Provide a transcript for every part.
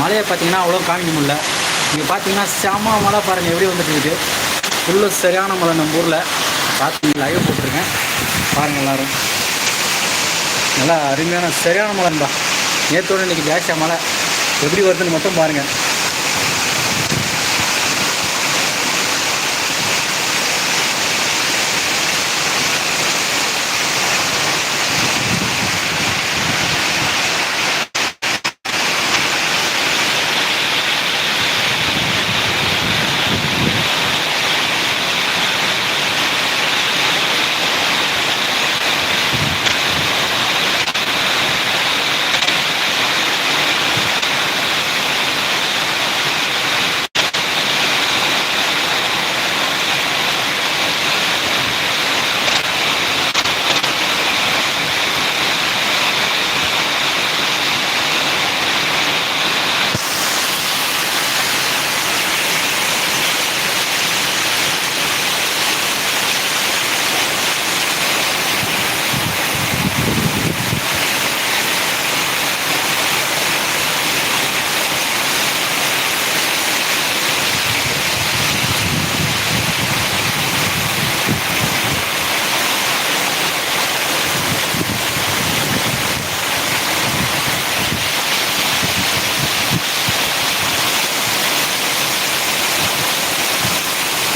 மழையை பார்த்தீங்கன்னா அவ்வளோ காமிக்க முடியல. இங்கே பார்த்தீங்கன்னா செம மழை பாருங்கள் எப்படி வந்துட்டு இருக்குது ஃபுல்லு சரியான மழை நம்ம ஊரில். பார்த்து லைவ் போட்டிருக்கேன் பாருங்கள் எல்லாரும். நல்லா அருமையான சரியான மழைன்பா நேற்றோட இன்றைக்கி ஜாஸ்தியாக மழை. எப்படி வருதுன்னு மட்டும் பாருங்கள்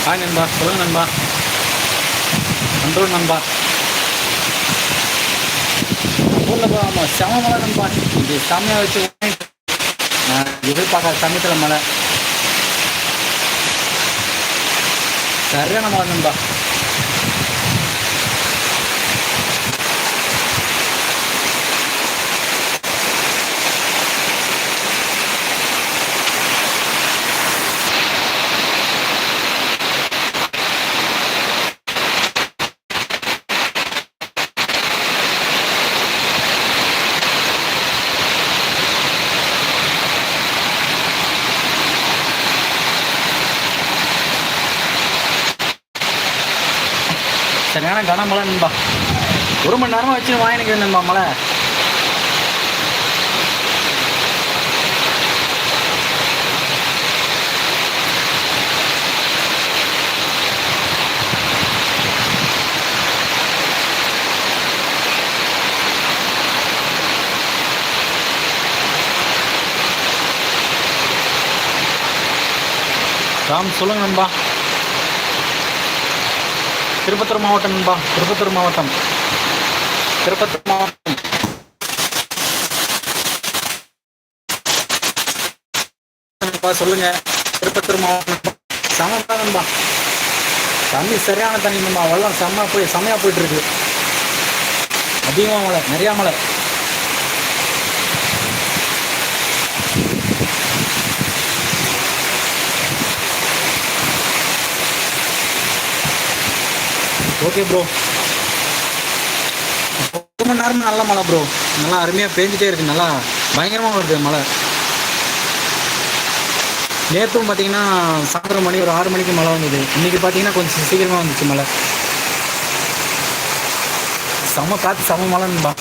ஹாய் நண்பா சொல்லுங்கள் நண்பா. நன்றும் நண்பா. ஊரில் ஆமாம் செம மழை நண்பா. இது செமையாக வச்சு எதிர்பார்க்காத சமயத்தில் மழை. சரியான மழை நண்பா சரியான கனமழை நண்பா ஒரு மணி நேரமாக வச்சு ராம் சொல்லுங்க நண்பா. திருப்பத்தூர் மாவட்டம் நண்பா. திருப்பத்தூர் மாவட்டம். திருப்பத்தூர் மாவட்டம். சொல்லுங்க. திருப்பத்தூர் மாவட்டம். சமப்பா தண்ணி சரியான தண்ணி நண்பா வெள்ளம் செம்ம போய் செம்மையா போயிட்டு இருக்கு அதிகமாக மழை நிறையா மழை. ஓகே ப்ரோ மணி நேரமும் நல்ல மழை ப்ரோ நல்லா அருமையாக பேஞ்சிட்டே இருக்கு. நல்லா பயங்கரமாக வருது மழை. நேற்றும் பார்த்தீங்கன்னா சாயந்தரம் மணி ஒரு ஆறு மணிக்கு மழை வந்தது. இன்னைக்கு பார்த்தீங்கன்னா கொஞ்சம் சீக்கிரமாக வந்துச்சு மழை. செம காற்று செம மழைன்பா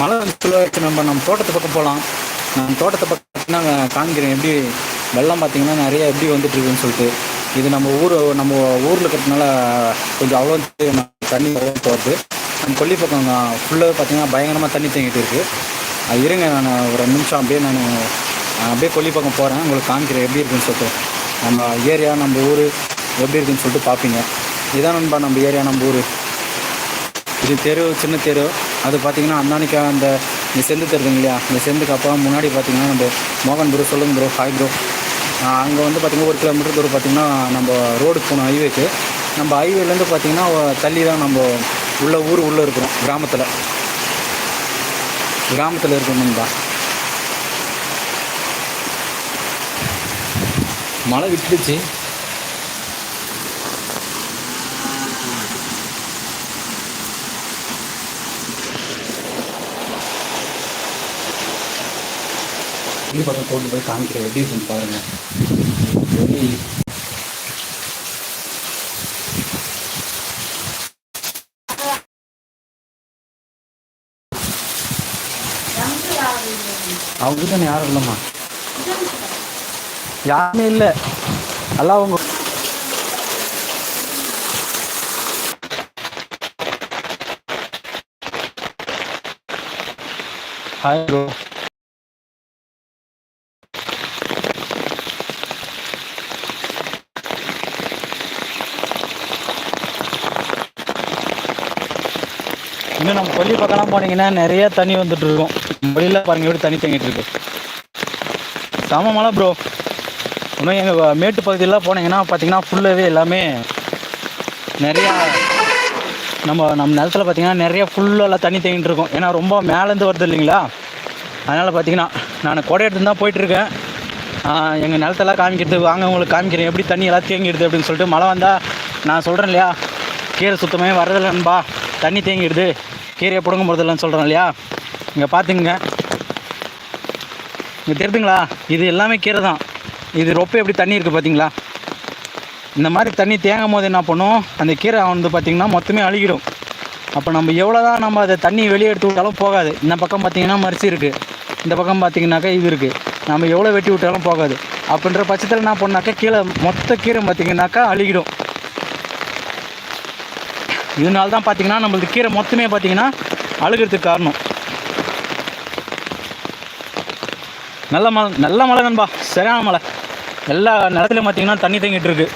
மழை வச்சு நம்ம நம்ம தோட்டத்து பக்கம் போகலாம் நம்ம தோட்டத்தை பக்கம் பார்த்தீங்கன்னா காமிக்கிறேன் எப்படி வெள்ளம் பார்த்தீங்கன்னா நிறைய எப்படி வந்துட்டு இருக்குன்னு சொல்லிட்டு இது நம்ம ஊர் நம்ம ஊரில் இருக்கிறதுனால கொஞ்சம் அவ்வளோ தண்ணி அவ்வளோ போகிறது நம்ம கொல்லி பக்கம் ஃபுல்லாக பார்த்தீங்கன்னா பயங்கரமாக தண்ணி தேங்கிட்டு இருக்குது அது இருங்க நான் ஒரு நிமிஷம் அப்படியே நான் அப்படியே கொல்லி பக்கம் போகிறேன் உங்களுக்கு காமிக்கிறேன் எப்படி இருக்குன்னு சொல்லிட்டு நம்ம ஏரியா நம்ம ஊர் எப்படி இருக்குன்னு சொல்லிட்டு பார்ப்பீங்க இதான் நண்பா நம்ம ஏரியா நம்ம ஊர். இது தெரு சின்ன தெரு. அது பார்த்தீங்கன்னா அன்னானிக்கா அந்த இந்த செந்து தெருதுங்க இல்லையா இந்த செந்துக்கு அப்புறம் முன்னாடி பார்த்தீங்கன்னா நம்ம மோகன் ப்ரோ சொல்லுங்க ப்ரோ ஹாய் ப்ரோ அங்கே வந்து பார்த்திங்கன்னா ஒரு கிலோமீட்டர் தூரம் பார்த்தீங்கன்னா நம்ம ரோடுக்கு போகணும் ஹைவேக்கு நம்ம ஹைவேலேருந்து பார்த்திங்கன்னா தள்ளி தான் நம்ம உள்ள ஊர் உள்ளே இருக்கிறோம் கிராமத்தில். கிராமத்தில் இருக்கணும்பா மழை விட்டுடுச்சு. வெளி பக்கம் கொண்டு போய் காமிக்கிறேன். எப்படி இருக்குன்னு பாருங்க. அவங்க தானே யாரும் இல்லைம்மா. யாருமே இல்லை. எல்லாம் அவங்க ஹாய் ப்ரோ இன்னும் நம்ம கொல்லி பக்கம்லாம் போனீங்கன்னா நிறைய தண்ணி வந்துட்டு இருக்கும். வெளியில் பாருங்க எப்படி தண்ணி தங்கிட்டு இருக்கு. செம மழை ப்ரோ இன்னும் எங்கள் மேட்டு பகுதியெல்லாம் போனீங்கன்னா பார்த்தீங்கன்னா ஃபுல்லாகவே எல்லாமே நிறையா நம்ம நம்ம நிலத்துல பார்த்தீங்கன்னா நிறைய ஃபுல்லாக தண்ணி தேங்கிட்டு இருக்கும். ஏன்னா ரொம்ப மேலேருந்து வருது இல்லைங்களா? அதனால் பார்த்தீங்கன்னா நான் கொடை எடுத்து தான் போயிட்டுருக்கேன் எங்கள் நிலத்தெல்லாம் காமிக்கிறது வாங்க உங்களுக்கு காமிக்கிறேன். எப்படி தண்ணி எல்லாம் தேங்கிடுது அப்படின்னு சொல்லிட்டு மழை வந்தால் நான் சொல்கிறேன் இல்லையா? கீரை சுத்தமே வரதில்லைன்பா தண்ணி தேங்கிடுது. கீரையை பிடுங்க போகிறதில்லன்னு சொல்கிறேன் இல்லையா? இங்கே பார்த்துங்க இங்கே தெரியுதுங்களா இது எல்லாமே கீரை தான். இது ரொப்ப எப்படி தண்ணி இருக்குது பார்த்தீங்களா இந்த மாதிரி தண்ணி தேங்கும் போது என்ன பண்ணும்? அந்த கீரை வந்து பார்த்திங்கன்னா மொத்தமே அழுகிடும். அப்போ நம்ம எவ்வளோ தான் நம்ம அதை தண்ணி வெளியே எடுத்து விட்டாலும் போகாது. இந்த பக்கம் பார்த்திங்கன்னா மரிசி இருக்குது இந்த பக்கம் பார்த்திங்கனாக்கா இது இருக்குது நம்ம எவ்வளோ வெட்டி விட்டாலும் போகாது. அப்படின்ற பட்சத்தில் என்ன பண்ணாக்கா கீழே மொத்த கீரை பார்த்திங்கனாக்கா அழுகிடும். இதனால தான் பார்த்தீங்கன்னா நம்மளுக்கு கீரை மொத்தமே பார்த்தீங்கன்னா அழுகிறதுக்கு காரணம். நல்ல மழை நல்ல மழை நண்பா. சரியான மழை. எல்லா நிலத்துலையும் பார்த்தீங்கன்னா தண்ணி தங்கிட்டு இருக்கு.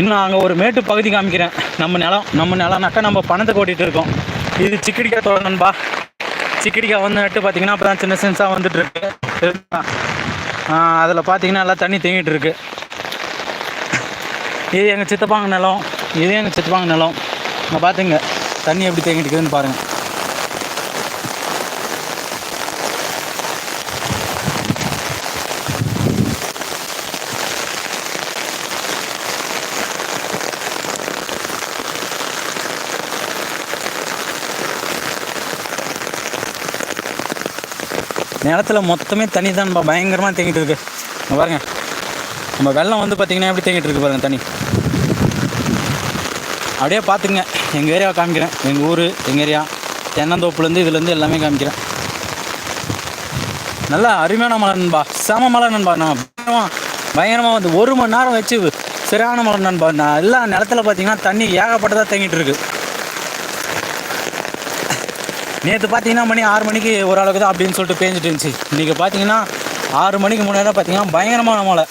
இன்னும் அங்கே ஒரு மேட்டு பகுதி காமிக்கிறேன். நம்ம நிலம் நம்ம நிலம்னாக்கா நம்ம பணத்தை ஓட்டிகிட்டு இருக்கோம். இது சிக்கடிக்காய் தோட்டம் நண்பா. சிக்கடிக்காய் வந்து நட்டு பார்த்தீங்கன்னா அப்போ தான் சின்ன சின்னசாக வந்துட்டு இருக்கு. அதில் பார்த்தீங்கன்னா எல்லாம் தண்ணி தேங்கிட்டு இருக்கு. இது எங்கள் சித்தப்பாங்க நிலம். இதே எனக்கு சித்தப்பாங்க நிலம். இங்கே பார்த்துங்க தண்ணி எப்படி தேங்கிட்டு இருக்குதுன்னு பாருங்கள் நிலத்துல மொத்தமே தண்ணி தான் பயங்கரமாக தேங்கிட்டு இருக்கு. பாருங்கள் பாருங்க. நம்ம வெள்ளம் வந்து பார்த்தீங்கன்னா எப்படி தேங்கிட்டு இருக்கு பாருங்க தண்ணி. அப்படியே பார்த்துங்க எங்கள் ஏரியாவை காமிக்கிறேன். எங்கள் ஊர் எங்கள் ஏரியா தென்னந்தோப்புலேருந்து இதுலேருந்து எல்லாமே காமிக்கிறேன். நல்லா அருமையான மலை நண்பா. செம மலை நண்பா. நான் பயங்கரமாக பயங்கரமாக வந்து ஒரு மணி நேரம் வச்சு சரியான மலை நண்பா. நான் எல்லா நிலத்துல பார்த்தீங்கன்னா தண்ணி ஏகப்பட்டதாக தேங்கிட்டு இருக்கு. நேற்று பார்த்தீங்கன்னா மணி ஆறு மணிக்கு ஓரளவுக்கு தான் அப்படின்னு சொல்லிட்டு பேஞ்சிட்டு இருந்துச்சு. இன்றைக்கி பார்த்தீங்கன்னா ஆறு மணிக்கு முன்னாடி பார்த்தீங்கன்னா பயங்கரமான மழை.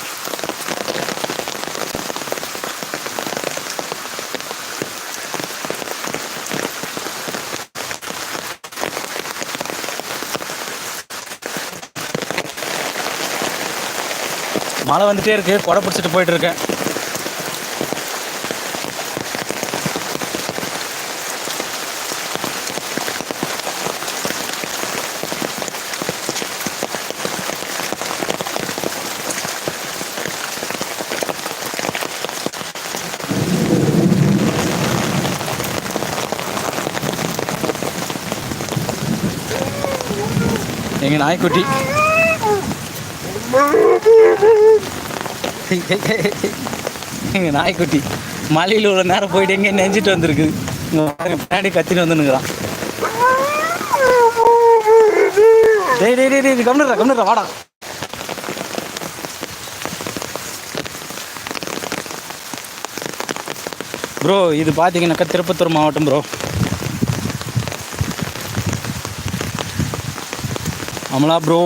மழை வந்துட்டே இருக்கு. கொடை பிடிச்சிட்டு போயிட்டு இருக்கேன். நாய்க்குட்டி? எங்கள் நாய்க்குட்டி. மலையில் உள்ள நேரம் போயிட்டு எங்கே நெஞ்சிட்டு வந்திருக்கு. இங்கே பின்னாடி கத்திட்டு வந்துனுக்குறான் டேய் டேய் டேய் டேய் கம்னுறா கம்னுறா வாடா. ப்ரோ இது பார்த்தீங்கன்னாக்கா திருப்பத்தூர் மாவட்டம் bro. Amala bro.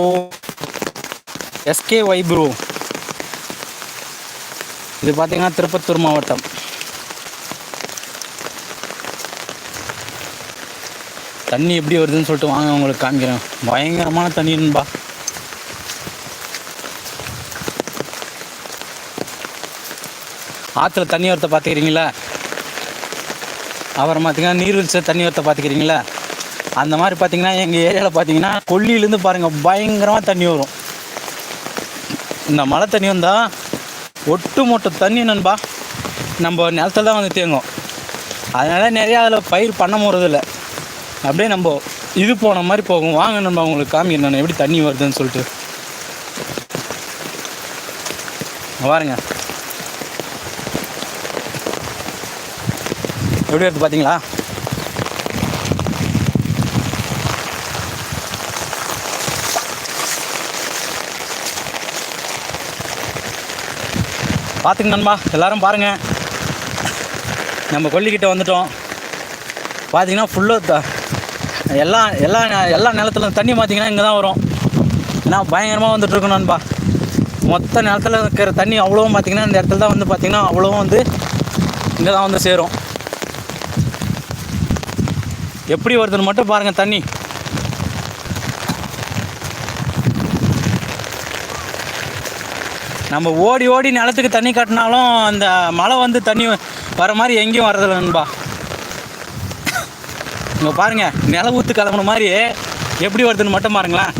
SK Y bro. இது பார்த்தீங்கன்னா திருப்பத்தூர் மாவட்டம். தண்ணி எப்படி வருதுன்னு சொல்லிட்டு வாங்க உங்களுக்கு காமிக்கிறேன். பயங்கரமான தண்ணின்பா ஆற்றுல தண்ணி வரத்தை பார்த்துக்கிறீங்களா? அப்புறம் பார்த்தீங்கன்னா நீர்வீழ்ச்சி தண்ணி வரத்தை பார்த்துக்கிறீங்களா? அந்த மாதிரி பார்த்தீங்கன்னா எங்கள் ஏரியாவில் பார்த்தீங்கன்னா கொல்லியிலேருந்து பாருங்கள் பயங்கரமாக தண்ணி வரும். இந்த மழை தண்ணி வந்தால் ஒட்டு மொட்ட தண்ணி நண்பா நம்ம நிலத்தில் தான் வந்து தேங்கும் அதனால் நிறையா அதில் பயிர் பண்ண போகிறதில்ல அப்படியே நம்ம இது போன மாதிரி போகும். வாங்க நண்பா உங்களுக்கு காமி நான். எப்படி தண்ணி வருதுன்னு சொல்லிட்டு. பாருங்க. எப்படி வருது பார்த்தீங்களா பார்த்துங்க நண்பா எல்லாரும் பாருங்க. நம்ம கொல்லிக்கிட்ட வந்துட்டோம். பார்த்தீங்கன்னா ஃபுல்லாக எல்லா எல்லா எல்லா நிலத்துல தண்ணி பார்த்தீங்கன்னா இங்கே தான் வரும். ஏன்னா பயங்கரமாக வந்துட்டுருக்கும் நண்பா. மொத்த நிலத்தில் இருக்கிற தண்ணி அவ்வளோவும் பார்த்தீங்கன்னா இந்த இடத்துல தான் வந்து பார்த்தீங்கன்னா அவ்வளோவும் வந்து இங்கே தான் வந்து சேரும். எப்படி வருதுன்னு மட்டும் பாருங்கள் தண்ணி. நம்ம ஓடி ஓடி நிலத்துக்கு தண்ணி கட்டினாலும் அந்த மழை வந்து தண்ணி வர மாதிரி எங்கேயும் வர்றதில்ல நண்பா. இங்கே பாருங்க நில ஊற்று கிளம்புன மாதிரி எப்படி வருதுன்னு மட்டும் பாருங்களேன்.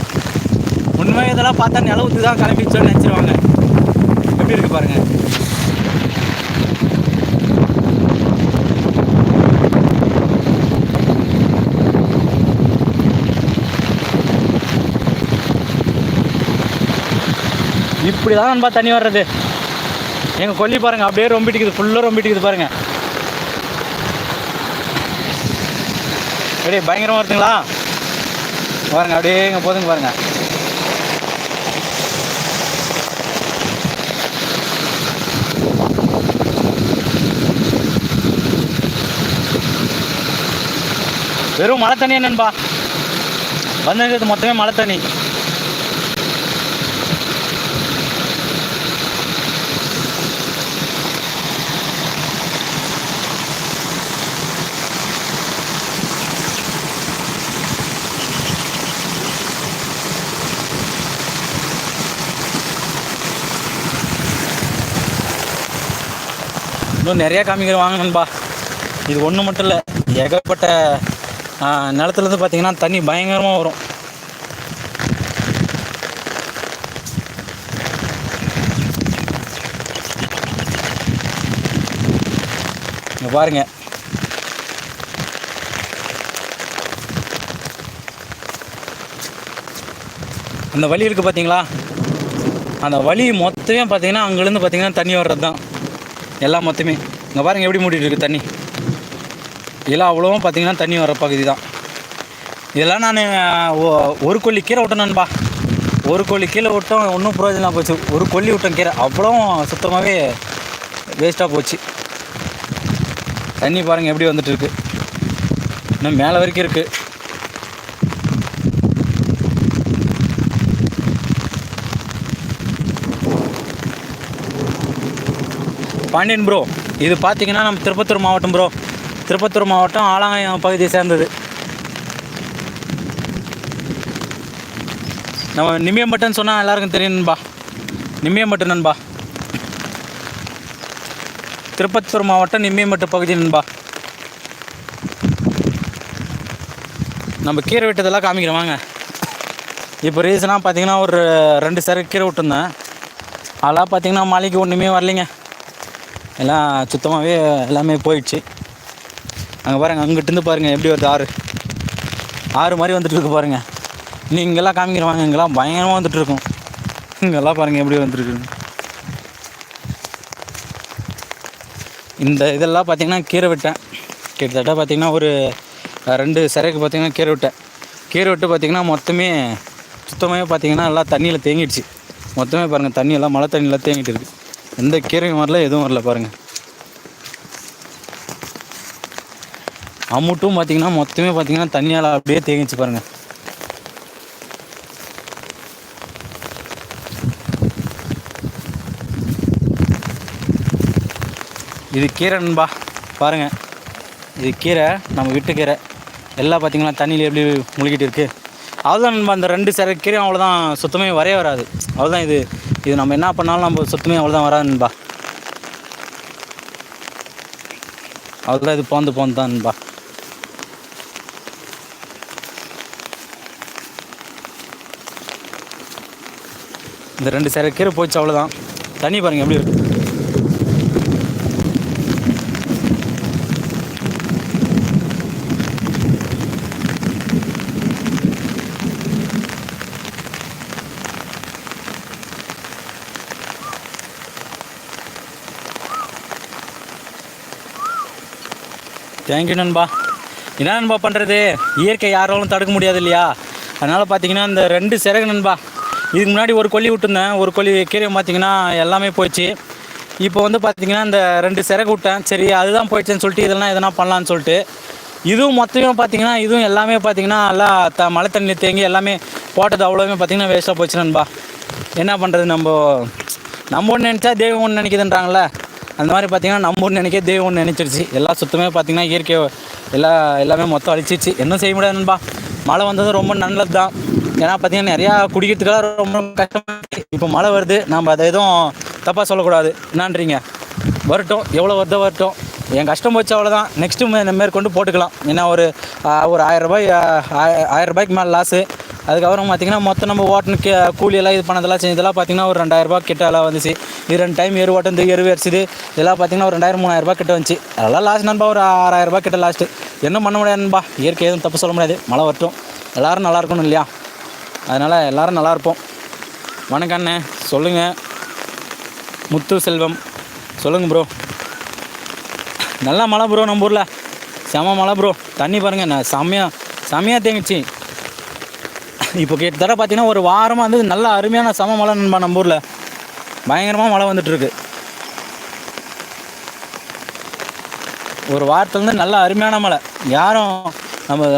உண்மை இதெல்லாம் பார்த்தா நில ஊற்று தான் கிளம்பிச்சோன்னு நினச்சிருவாங்க. எப்படி இருக்கு பாருங்கள் இப்படி தான் நண்பா தண்ணி வர்றது. எங்கள் கொல்லி பாருங்கள் அப்படியே ரொம்பிட்டுக்குது ஃபுல்லாக ரொம்பிட்டுக்குது பாருங்கள் அப்படியே பயங்கரமாக வருதுங்களா? பாருங்க அப்படியே இங்கே போதுங்க பாருங்கள் வெறும் மழை தண்ணி என்னன்பா வந்து மொத்தமே மழை தண்ணி. இன்னும் நிறையா காமிக்கிற வாங்க நண்பா. இது ஒன்று மட்டும் இல்லை ஏகப்பட்ட நிலத்துலேருந்து பார்த்தீங்கன்னா தண்ணி பயங்கரமாக வரும். இங்கே பாருங்க. அந்த வழி இருக்குது பார்த்தீங்களா அந்த வழி மொத்தமே பார்த்தீங்கன்னா அங்கேருந்து பார்த்தீங்கன்னா தண்ணி வர்றது தான் எல்லாம் மொத்தமே. இங்கே பாருங்கள் எப்படி மூடிட்டு இருக்கு தண்ணி. இதெல்லாம் அவ்வளோவும் பார்த்தீங்கன்னா தண்ணி வர பகுதி தான். இதெல்லாம் நான் ஒரு கொல்லி கீரை விட்டேன் நண்பா. ஒரு கொல்லி கீரை விட்டோம் ஒன்றும் பிரயோஜனம் போச்சு. ஒரு கொல்லி விட்டோம் கீரை அவ்வளோவும் சுத்தமாகவே வேஸ்ட்டாக போச்சு. தண்ணி பாருங்கள் எப்படி வந்துட்டு இருக்கு. இன்னும் மேலே வரைக்கும் இருக்குது பாண்டியன் ப்ரோ இது பார்த்தீங்கன்னா நம்ம திருப்பத்தூர் மாவட்டம் ப்ரோ திருப்பத்தூர் மாவட்டம் ஆலாங்காயம் பகுதியை சேர்ந்தது. நம்ம நிம்மியம்பட்டுன்னு சொன்னால் எல்லாருக்கும் தெரியும் நண்பா. நிம்மியம்பட்டு நண்பா. திருப்பத்தூர் மாவட்டம் நிம்மியம்பட்டு பகுதி நண்பா. நம்ம கீரை விட்டதெல்லாம் காமிக்கிறோம் வாங்க. இப்போ ரீசனாக பார்த்தீங்கன்னா ஒரு ரெண்டு சரக்கு கீரை விட்டுருந்தேன். அதெல்லாம் பார்த்தீங்கன்னா மழைக்கு ஒன்றுமே வரலைங்க. எல்லாம் சுத்தமாகவே எல்லாமே போயிடுச்சு. அங்கே பாருங்கள் அங்கிட்டிருந்து பாருங்கள் எப்படி வருது ஆறு. ஆறு மாதிரி வந்துட்டு இருக்கு பாருங்கள் நீ இங்கெல்லாம் காமிக்கிறவாங்க இங்கெல்லாம் பயங்கரமாக வந்துட்டு இருக்கும். இங்கெல்லாம் பாருங்கள் எப்படி வந்துருக்கு இந்த இதெல்லாம் பார்த்திங்கன்னா கீரை விட்டேன் கிட்டத்தட்ட பார்த்தீங்கன்னா ஒரு ரெண்டு சிறைக்கு பார்த்தீங்கன்னா கீரை விட்டேன் கீரை விட்டு பார்த்தீங்கன்னா மொத்தமே சுத்தமாகவே பார்த்தீங்கன்னா எல்லாம் தண்ணியில் தேங்கிடுச்சு. மொத்தமே பாருங்கள் தண்ணி எல்லாம் மழை தண்ணியெல்லாம் தேங்கிட்டு இருக்குது எந்த கீரை வரல எதுவும் வரல பாருங்கள் அம்முட்டும் பார்த்தீங்கன்னா மொத்தமே பார்த்தீங்கன்னா தண்ணியால் அப்படியே தேங்கிச்சு பாருங்கள் இது கீரை நண்பா பாருங்கள் இது கீரை நம்ம வீட்டு கீரை. எல்லாம் பார்த்தீங்கன்னா தண்ணியில் எப்படி முழுகிட்டு இருக்குது அவ்வளோதான் நம்ம அந்த ரெண்டு சிற அவ்வளோதான் சுத்தமே வரவே வராது. அவ்வளோதான் இது. இது நம்ம என்ன பண்ணாலும் நம்ம சுத்தமே அவ்வளோதான் வராது நண்பா. அவ்வளோதான் இது போந்து போந்து தான் நண்பா. இந்த ரெண்டு சிற கீரை போச்சு அவ்வளோதான் தண்ணி பாருங்கள் எப்படி இருக்கு. தேங்க்யூ நண்பா. என்ன நண்பா பண்ணுறது இயற்கை யாராலும் தடுக்க முடியாது இல்லையா அதனால் பார்த்தீங்கன்னா இந்த ரெண்டு சிறகு நண்பா இதுக்கு முன்னாடி ஒரு கொல்லி விட்டுருந்தேன். ஒரு கொல்லி கீரை பார்த்தீங்கன்னா எல்லாமே போயிடுச்சு. இப்போ வந்து பார்த்தீங்கன்னா இந்த ரெண்டு சிறகு விட்டேன். சரி அதுதான் போயிடுச்சுன்னு சொல்லிட்டு இதெல்லாம் எதனா பண்ணலான்னு சொல்லிட்டு. இதுவும் மொத்தமே பார்த்தீங்கன்னா இதுவும் எல்லாமே பார்த்தீங்கன்னா நல்லா த மழை தண்ணி தேங்கி எல்லாமே போட்டது அவ்வளோவுமே பார்த்தீங்கன்னா வேஸ்ட்டாக போச்சு நண்பா. என்ன பண்ணுறது நம்ம நம்ம ஒன்று நினச்சா தெய்வம் ஒன்று நினைக்குதுன்றாங்களே அந்த மாதிரி பார்த்தீங்கன்னா நம்ம ஒன்று நினைக்க தெய்வம் ஒன்று நினைச்சிருச்சு. எல்லாம் சுத்தமே பார்த்திங்கன்னா இயற்கை எல்லா எல்லாமே மொத்தம் அழிச்சிருச்சு. என்ன செய்ய முடியாது நண்பா? மழை வந்தது ரொம்ப நல்லது தான் ஏன்னா பார்த்திங்கன்னா நிறையா குடிக்கிறதுக்கெல்லாம் ரொம்ப கஷ்டமாக இப்போ மழை வருது நம்ம அதை எதுவும் தப்பாக சொல்லக்கூடாது. என்னான்றீங்க? வரட்டும் எவ்வளோ வருதோ வரட்டும். என் கஷ்டம் போச்சு அவ்வளோதான் நெக்ஸ்ட்டு மேற்கொண்டு போட்டுக்கலாம். ஏன்னா ஒரு ஒரு ஆயிரம் ரூபாய் ஆயிரம் ரூபாய்க்கு மேலே லாஸு அதுக்கப்புறம் பார்த்தீங்கன்னா மொத்தம் நம்ம ஓட்டுன கே கூலி இது பண்ணதெல்லாம் செஞ்சதெல்லாம் பார்த்தீங்கன்னா ஒரு ரெண்டாயிரம் ரூபாய் கிட்ட எல்லாம் வந்துச்சு. இது ரெண்டு டைம் எரு ஓட்டம் இந்த எரு அடிச்சுது இதெல்லாம் பார்த்தீங்கன்னா ஒரு ரெண்டாயிரம் மூணாயிரம் ரூபா கிட்ட வந்துச்சு. அதெல்லாம் லாஸ்ட் நண்பா ஒரு ஆறாயிரம் ரூபாய் கிட்ட லாஸ்ட்டு என்ன பண்ண முடியாதுன்பா இயற்கை எதுவும் தப்பு சொல்ல முடியாது. மழை வரட்டும். எல்லோரும் நல்லா இருக்கணும் இல்லையா? அதனால் எல்லோரும் நல்லா இருப்போம். வணக்கம் அண்ணே. சொல்லுங்கள் முத்து செல்வம். சொல்லுங்கள் ப்ரோ நல்லா மழை ப்ரோ நம்ம ஊரில். செம மழை ப்ரோ தண்ணி பாருங்கள் நான் செம்மையாக செம்மையாக தேங்கிச்சு இப்போ கிட்டத்தட்ட பார்த்தீங்கன்னா ஒரு வாரமாக வந்து நல்ல அருமையான சம மழை நண்பா நம்ம ஊரில். பயங்கரமாக மழை வந்துட்டுருக்கு. ஒரு வாரத்துலேருந்து நல்ல அருமையான மழை. யாரும் நம்ம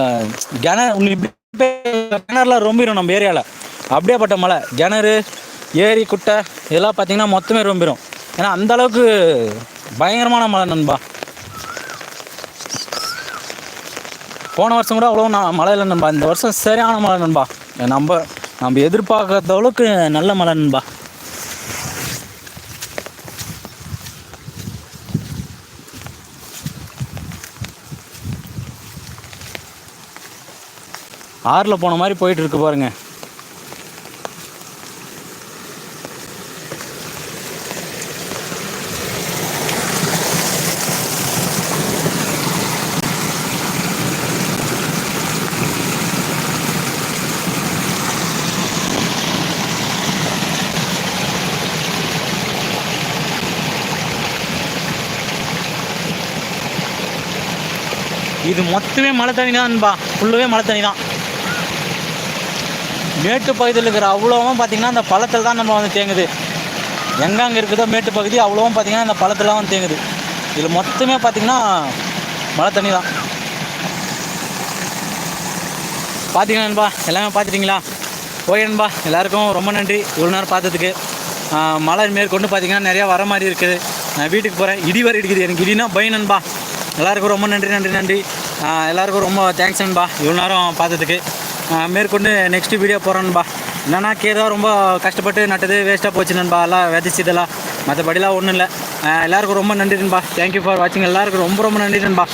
கிணறு உன்னை கிணறுலாம் ரொம்பிடும் நம்ம ஏரியாவில் அப்படியேப்பட்ட மழை. கிணறு ஏரி குட்டை இதெல்லாம் பார்த்தீங்கன்னா மொத்தமே ரொம்பிடும் ஏன்னா அந்த அளவுக்கு பயங்கரமான மழை நண்பா. போன வருஷம் கூட அவ்வளோ நான் மழை இல்லை நண்பா. இந்த வருஷம் சரியான மழை நண்பா. நம்ம நம்ம எதிர்பார்க்காத அளவுக்கு நல்ல மழை நண்பா. ஆறில் போன மாதிரி போயிட்டு இருக்கு பாருங்கள் இது மொத்தமே மழை தண்ணி தான் அன்பா ஃபுல்லுவே மழை தண்ணி தான் மேட்டு பகுதியில் இருக்கிற அவ்வளோவும் பார்த்தீங்கன்னா அந்த பழத்தில் தான் நம்ம வந்து தேங்குது. எங்கெங்கே இருக்குதோ மேட்டு பகுதி அவ்வளோவும் பார்த்தீங்கன்னா அந்த பழத்தில் வந்து தேங்குது. இதில் மொத்தமே பார்த்திங்கன்னா மழை தண்ணி தான் பார்த்தீங்களா நண்பா எல்லாமே பார்த்துட்டிங்களா ஓகே நண்பா எல்லாருக்கும் ரொம்ப நன்றி. இவ்வளோ நேரம் பார்த்ததுக்கு. மழை மேற்கொண்டு பார்த்தீங்கன்னா நிறையா வர மாதிரி இருக்குது. நான் வீட்டுக்கு போகிறேன் இடி வர இடிக்குது. எனக்கு இடினா பயன் நண்பா எல்லாருக்கும் ரொம்ப நன்றி நன்றி நன்றி. எல்லாருக்கும் ரொம்ப தேங்க்ஸ் இவ்வளோ நேரம் பார்த்ததுக்கு. மேற்கொண்டு நெக்ஸ்ட்டு வீடியோ போகிறேன்பா என்னென்னா கீரை தான் ரொம்ப கஷ்டப்பட்டு நட்டது வேஸ்ட்டாக போச்சு நண்பா. எல்லாம் விதைச்சதெல்லாம் மற்றபடிலாம் ஒன்றும் இல்லை. எல்லாருக்கும் ரொம்ப நன்றி நண்பா. தேங்க்யூ ஃபார் வாட்சிங் எல்லாருக்கும் ரொம்ப ரொம்ப நன்றி நண்பா.